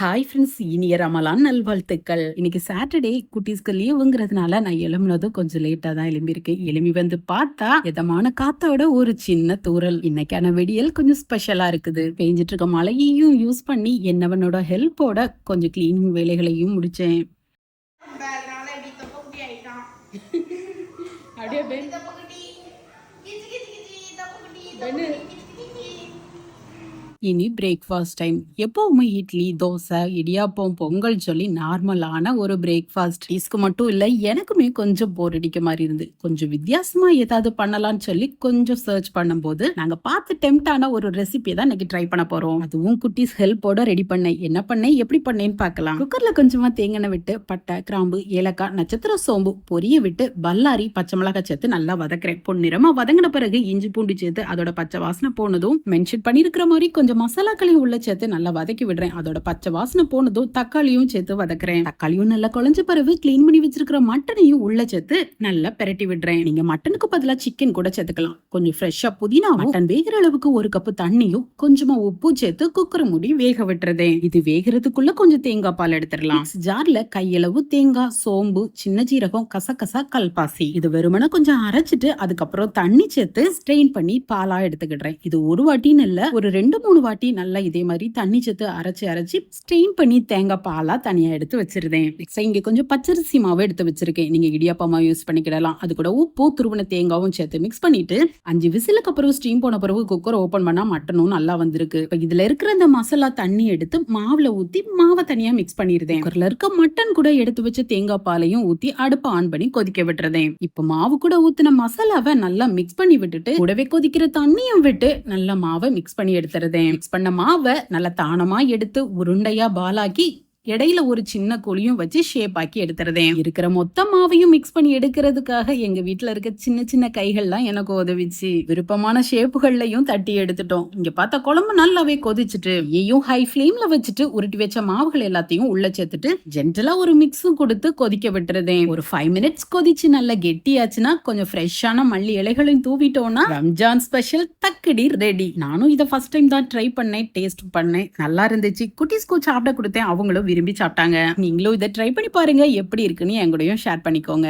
Hi friends இனிய ரமலான் நல்வாழ்த்துக்கள். இன்னைக்கு சாட்டர்டே குட்டீஸ்க்கு லீவுங்கிறதுனால நான் எழும்புனதும் கொஞ்சம் லேட்டா தான் எழும்பியிருக்கேன் எழும்பி வந்து பார்த்தா இதமான காத்தோட ஒரு சின்ன தூறல். இன்னைக்கான வெடியல் கொஞ்சம் ஸ்பெஷலா இருக்குது. பெஞ்சிட்டு இருக்க மழையையும் யூஸ் பண்ணி என்னவனோட ஹெல்ப்போட கொஞ்சம் கிளீனிங் வேலைகளையும் ஆயிட்டான் அப்படியே இனி பிரேக்ஃபாஸ்ட் டைம் எப்பவுமே இட்லி தோசை இடியாப்பம் பொங்கல் சொல்லி நார்மலான ஒரு பிரேக்ஃபாஸ்ட் டீஸ்க்கு மட்டும் இல்லை எனக்குமே கொஞ்சம் போர் அடிக்க மாதிரி இருந்து கொஞ்சம் வித்தியாசமா ஏதாவது பண்ணலாம்னு சொல்லி கொஞ்சம் சர்ச் பண்ணும்போது நாங்க பார்த்து டெம்ட் ஆன ஒரு ரெசிபி தான் இன்னைக்கு ட்ரை பண்ண போறோம். அதுவும் குட்டீஸ் ஹெல்ப்போட ரெடி பண்ணேன். என்ன பண்ணேன் எப்படி பண்ணேன்னு பார்க்கலாம். குக்கர்ல கொஞ்சமா தேங்காய் விட்டு பட்டை கிராம்பு ஏலக்காய் நட்சத்திர சோம்பு பொரிய விட்டு பல்லாரி பச்சை மிளகாய் சேர்த்து நல்லா வதக்குறேன். பொன்னிறமா வதங்கின பிறகு இஞ்சி பூண்டு சேர்த்து அதோட பச்சை வாசனை போனதும் மென்ஷன் பண்ணிருக்கிற மாதிரி கொஞ்சம் மசாலாக்களையும் உள்ள சேர்த்து நல்லா வதக்கி விடுறேன். அதோட பச்சை வாசனை போனதும் தக்காளியும் சேர்த்து வதக்குறேன். தக்காளியும் நல்லா குழஞ்ச பிறகு கிளீன் பண்ணி வச்சிருக்கிற மட்டனையும் உள்ள சேர்த்து நல்லா பெரட்டி விடுறேன். நீங்க மட்டனுக்கு பதிலாக சிக்கன் கூட சேர்த்துக்கலாம். கொஞ்சம் ஃப்ரெஷ்ஷா புதினா மட்டன் வேகிற அளவுக்கு ஒரு கப்பு தண்ணியும் கொஞ்சமா உப்பு சேர்த்து குக்கர் மூடி வேக விட்டுறதே. இது வேகிறதுக்குள்ள கொஞ்சம் தேங்காய் பால் எடுத்துடலாம். ஜார்ல கையளவு தேங்காய் சோம்பு சின்ன ஜீரகம் கசகசா கல்பாசி. இது வெறுமனை கொஞ்சம் அரைச்சிட்டு அதுக்கப்புறம் தண்ணி சேர்த்து ஸ்ட்ரெயின் பண்ணி பாலா எடுத்துக்கிடுறேன். இது ஒரு வாட்டின்னு இல்ல ஒரு ரெண்டு மூணு வாட்டி நல்லா இதே மாதிரி தண்ணி சேர்த்து அரைச்சி அரைச்சி ஸ்ட்ரெயின் பண்ணி தேங்காய் பாலாக தனியாக எடுத்து வச்சிருந்தேன் நெக்ஸ்ட் இங்கே கொஞ்சம் பச்சரிசி மாவு எடுத்து வச்சிருக்கேன். நீங்கள் இடியாப்பா மாவு யூஸ் பண்ணிக்கிடலாம். அது கூட உப்பு துருவன தேங்காவும் சேர்த்து மிக்ஸ் பண்ணிட்டு அஞ்சு விசிலுக்கு அப்புறம் ஸ்டீம் போன பிறகு குக்கர் ஓப்பன் பண்ணால் மட்டனும் நல்லா வந்திருக்கு. இப்போ இதில் இருக்கிற அந்த மசாலா தண்ணி எடுத்து மாவில் ஊற்றி மாவை தனியாக மிக்ஸ் பண்ணிருந்தேன் குக்கரில் இருக்க மட்டன் கூட எடுத்து வச்ச தேங்காய் பாலையும் ஊற்றி அடுப்பை ஆன் பண்ணி கொதிக்க விட்டுறதேன். இப்போ மாவு கூட ஊற்றின மசாலாவை நல்லா மிக்ஸ் பண்ணி விட்டுட்டு கூடவே கொதிக்கிற தண்ணியும் விட்டு நல்லா மாவை மிக்ஸ் பண்ணி எடுத்துறதேன். மிக்ஸ் பண்ண மாவை நல்லா தானமா எடுத்து உருண்டையா பாலாக்கி இடையில ஒரு சின்ன குழியும் வச்சு ஷேப் ஆக்கி எடுத்துறதேன் இருக்கிற மொத்த மாவையும் மிக்ஸ் பண்ணி எடுக்கிறதுக்காக எங்க வீட்டுல இருக்க சின்ன சின்ன கைகள்லாம் எனக்கு உதவிச்சு விருப்பமான ஷேப்புகள்லையும் தட்டி எடுத்துட்டோம். இங்க பார்த்தா குழம்பு நல்லாவே கொதிச்சுட்டு ஏயும் ஹை ஃப்ளேம்ல வச்சுட்டு உருட்டி வச்ச மாவுகள் எல்லாத்தையும் உள்ள சேர்த்துட்டு ஜென்டலா ஒரு மிக்ஸும் கொடுத்து கொதிக்க விட்டுறதேன் ஒரு ஃபைவ் மினிட்ஸ் கொதிச்சு நல்லா கெட்டியாச்சுன்னா கொஞ்சம் ஃப்ரெஷ்ஷான மல்லி இலைகளையும் தூவிட்டோம்னா ரம்ஜான் ஸ்பெஷல் தக்கடி ரெடி நானும் இதை ஃபர்ஸ்ட் டைம் தான் ட்ரை பண்ணேன் டேஸ்ட் பண்ணேன். நல்லா இருந்துச்சு. குட்டீஸ்க்கு சாப்பிட கொடுத்தேன் அவங்களும் விரும்பி சாப்பிட்டாங்க. நீங்களும் இதை ட்ரை பண்ணி பாருங்க. எப்படி இருக்குன்னு என் கூடயும் ஷேர் பண்ணிக்கோங்க.